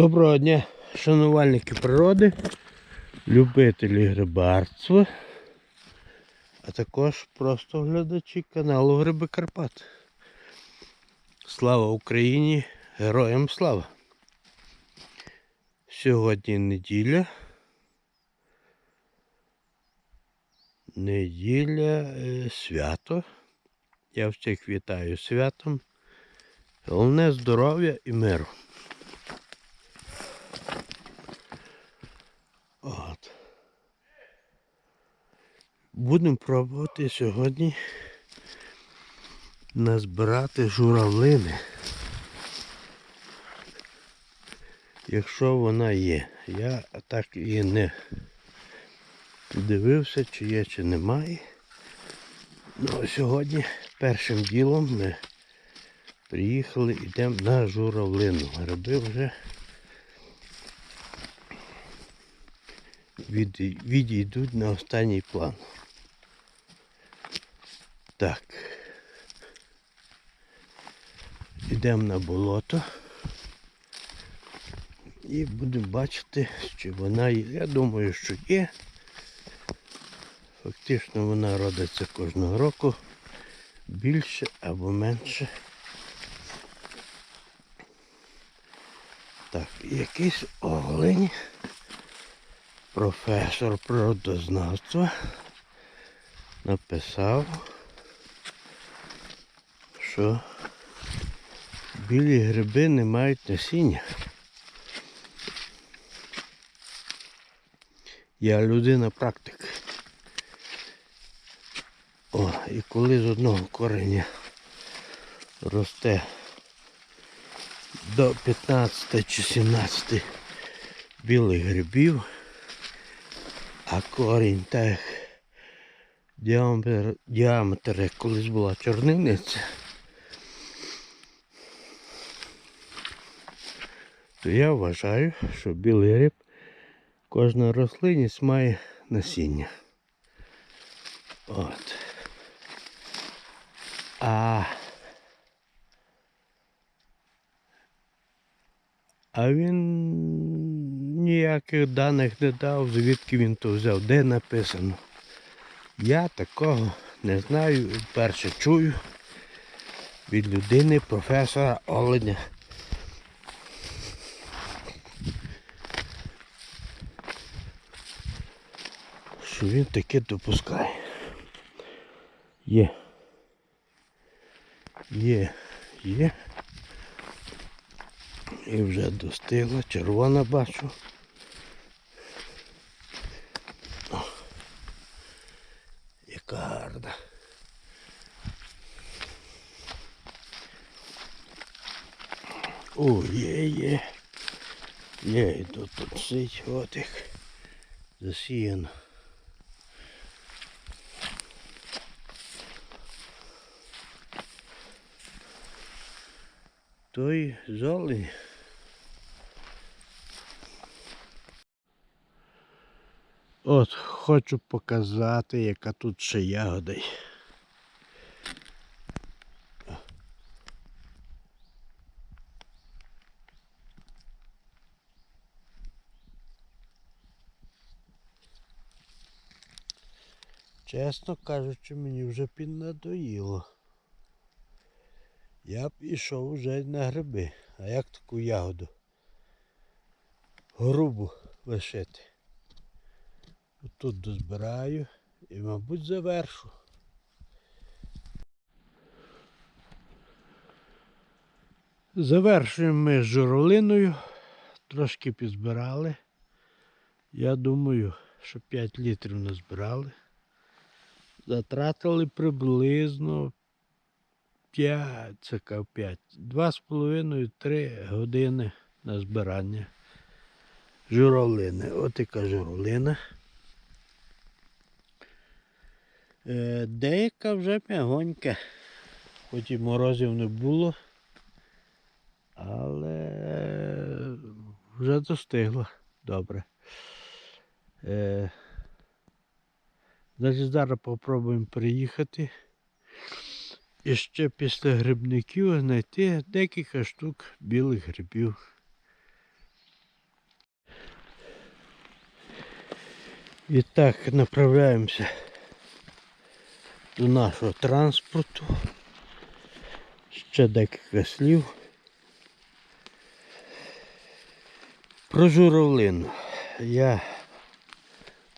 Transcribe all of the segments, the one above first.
Доброго дня, шанувальники природи, любителі грибарства, а також просто глядачі каналу Гриби Карпат. Слава Україні! Героям слава! Сьогодні неділя. Неділя е, свято. Я всіх вітаю святом. Головне здоров'я і миру. Будемо пробувати сьогодні назбирати журавлини. Якщо вона є. Я так і не дивився, чи є, чи немає. Ну, сьогодні першим ділом ми приїхали, йдемо на журавлину. Гриби вже від- відійдуть на останній план. Так. Йдемо на болото. І будемо бачити, чи вона є. Я думаю, що є. Фактично вона родиться кожного року більше або менше. Так, якийсь олень, професор природознавства написав, що білі гриби не мають насіння. Я людина практик. О, і коли з одного кореня росте до 15 чи 17 білих грибів, а корінь так діаметр, діаметр як колись була чорнильниця, то я вважаю, що білий гриб кожна рослинність має насіння. От. А, а він ніяких даних не дав, звідки він то взяв, де написано. Я такого не знаю, вперше чую від людини професора Оленя. Що він таке допускає. Є. Є, є. І вже достигла, червона бачу. О, гарна. О, є, є. Є, і тут сить, от їх засіяно. Той золень. От хочу показати, яка тут ще ягода. Чесно кажучи, мені вже піднадоїло. Я б ішов вже на гриби. А як таку ягоду? Грубу лишити. Тут дозбираю і, мабуть, завершу. Завершуємо ми з журавлиною. Трошки підзбирали. Я думаю, що 5 літрів назбирали. Затратили приблизно 5, це кав 5, 2,5-3 години на збирання журавлини. От яка журавлина. Е, Деяка вже м'ягонька, хоч і морозів не було, але вже достигла добре. Е, Значить, зараз попробуємо приїхати. І ще після грибників знайти декілька штук білих грибів. І так направляємося до нашого транспорту. Ще декілька слів. Про журавлину. Я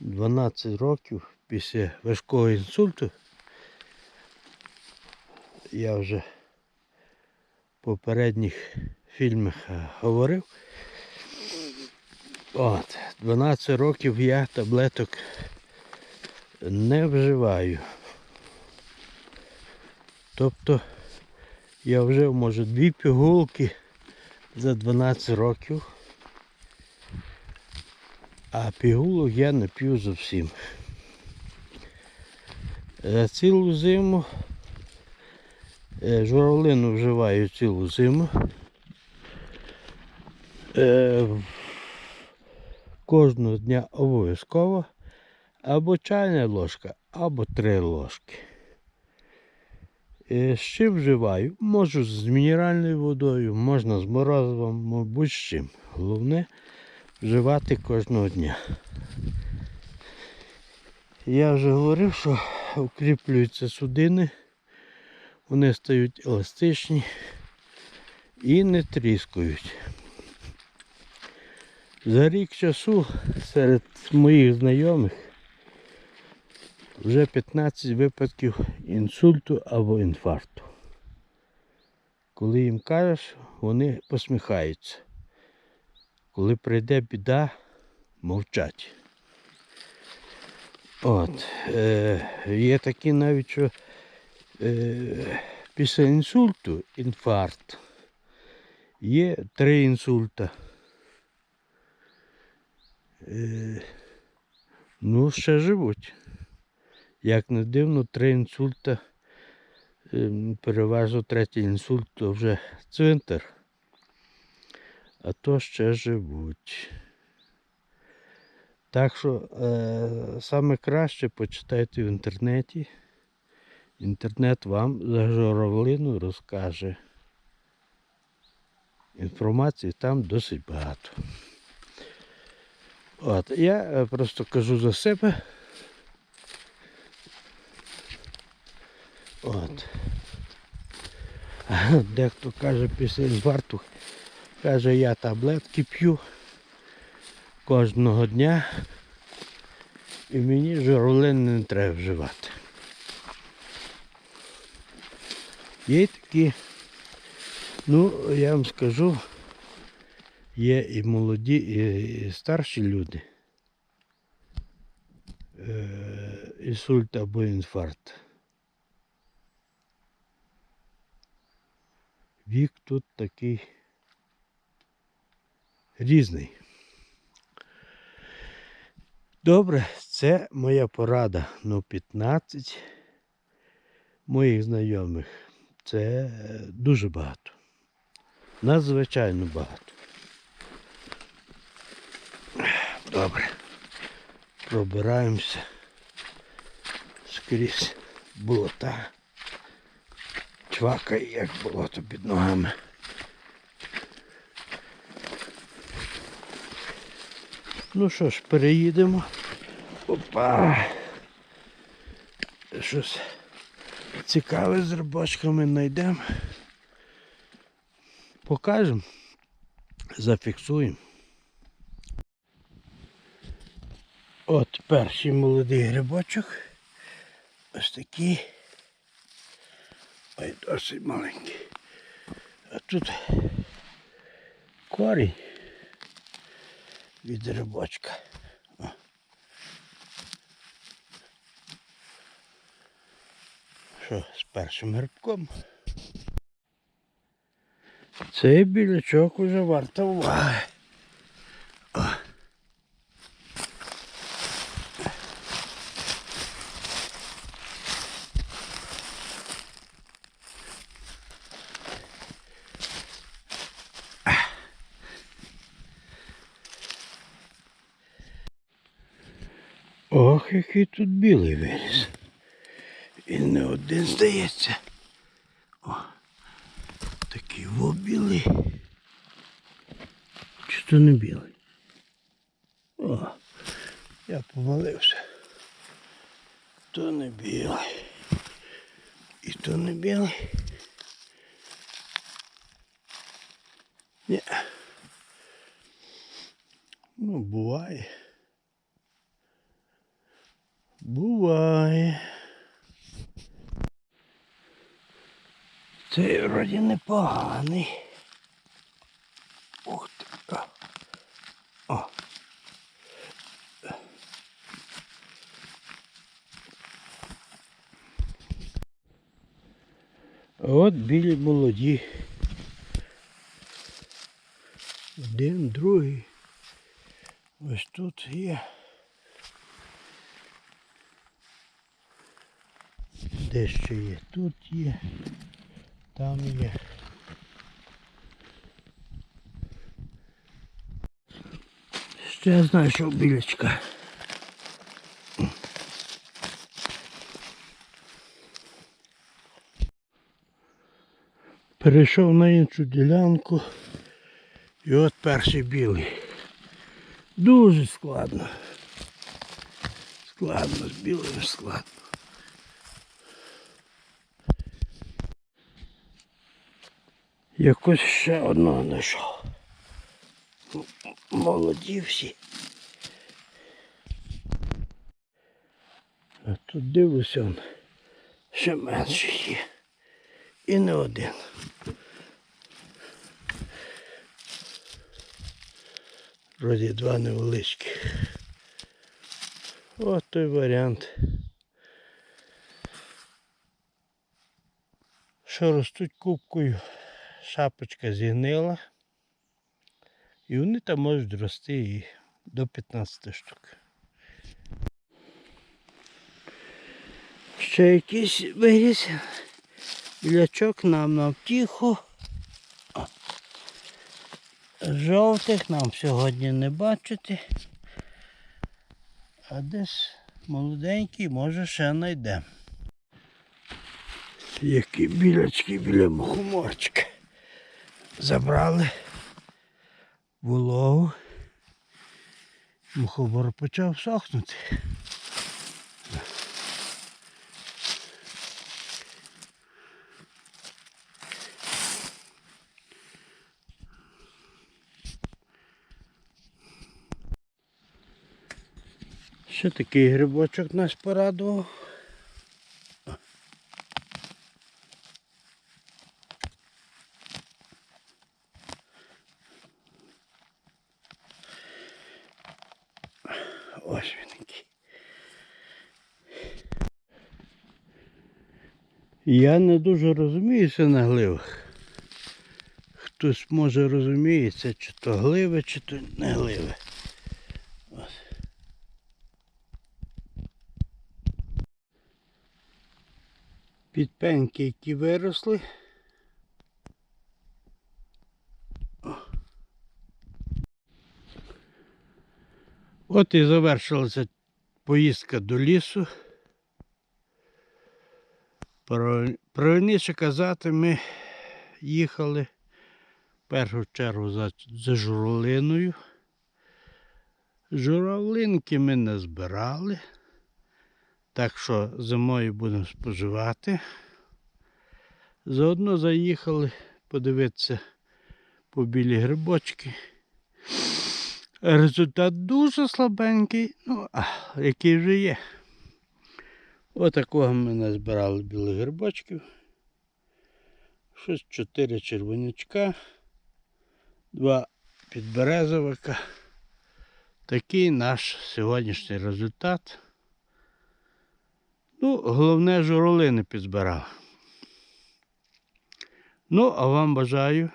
12 років після важкого інсульту я вже в попередніх фільмах е, говорив. От, 12 років я таблеток не вживаю. Тобто я вжив, може, дві пігулки за 12 років. А пігулок я не п'ю зовсім. За цілу зиму е, журавлину вживаю цілу зиму. Е, Кожного дня обов'язково або чайна ложка, або три ложки. Е, чим вживаю? Можу з мінеральною водою, можна з морозивом, мабуть, з чим. Головне вживати кожного дня. Я вже говорив, що укріплюються судини, вони стають еластичні і не тріскають. За рік часу серед моїх знайомих вже 15 випадків інсульту або інфаркту. Коли їм кажеш, вони посміхаються. Коли прийде біда, мовчать. От, е, є такі навіть, що е, після інсульту інфаркт. Є три інсульта. Е, ну, ще живуть. Як не дивно, три інсульта, е, переважно третій інсульт, то вже цвинтар. А то ще живуть. Так що е, саме краще почитайте в інтернеті. Інтернет вам за журавлину розкаже. Інформації там досить багато. От, я е, просто кажу за себе. От. Дехто каже після інфаркту, каже, я таблетки п'ю кожного дня і мені журавлин не треба вживати. Є такі, ну я вам скажу, є і молоді, і, старші люди. Е, інсульт або інфаркт. Вік тут такий різний. Добре, це моя порада. Ну 15 моїх знайомих. Це е, дуже багато. Надзвичайно багато. Добре. Пробираємося скрізь болота. Чвакає, як болото під ногами. Ну що ж, переїдемо. Опа. Щось цікаве з рибачками знайдемо. Покажемо. Зафіксуємо. От перший молодий грибочок. Ось такий. Ой, досить маленький. А тут корінь від рибочка. Що з першим грибком? Цей білячок уже варто уваги. Ох, який тут білий виріс. Він не один здається. О, такий во білий. Чи то не білий? О, Я помилився. То не білий. І то не білий. Ні. Ну, буває. Буває. Цей вроді непоганий. Ух ти. О. От білі молоді. Один, другий. Ось тут є. Де ще є? Тут є. Там є. Ще я знаю, що білечка. Перейшов на іншу ділянку. І от перший білий. Дуже складно. Складно, з білим складно. Якось ще одного знайшов. Молоді всі. А тут дивлюся, он ще менше є. І не один. Вроді два невеличкі. От той варіант. Що ростуть кубкою, шапочка зігнила. І вони там можуть рости і до 15 штук. Ще якийсь виріс. Білячок нам на втіху. Жовтих нам сьогодні не бачити. А десь молоденький, може ще знайдемо. Які білячки біля мухоморчика. Забрали вологу. Мухомор почав сохнути. Ще такий грибочок нас порадував. Ось він який. Я не дуже розуміюся на гливах. Хтось може розуміється, чи то гливи, чи то не гливи. Ось. Підпеньки, які виросли. От і завершилася поїздка до лісу. Про- Правильніше казати, ми їхали в першу чергу за, за журавлиною. Журавлинки ми не збирали. Так що зимою будемо споживати. Заодно заїхали подивитися по білі грибочки. Результат дуже слабенький, ну, а, який вже є. Отакого ми назбирали білих грибочків. Щось чотири червонячка, два підберезовика. Такий наш сьогоднішній результат. Ну, головне журавлини підзбирав. Ну, а вам бажаю,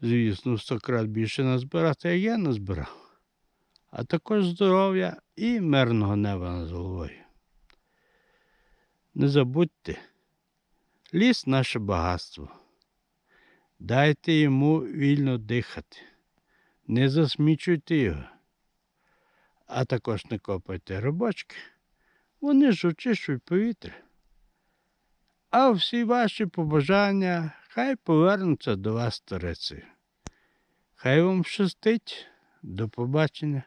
звісно, 100 крат більше назбирати, як я назбирав. А також здоров'я і мирного неба над головою. Не забудьте, ліс наше багатство. Дайте йому вільно дихати. Не засмічуйте його. А також не копайте рибочки. Вони ж очищують повітря. А всі ваші побажання хай повернуться до вас старицею. Хай вам щастить. До побачення.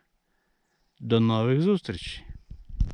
До нових зустрічей!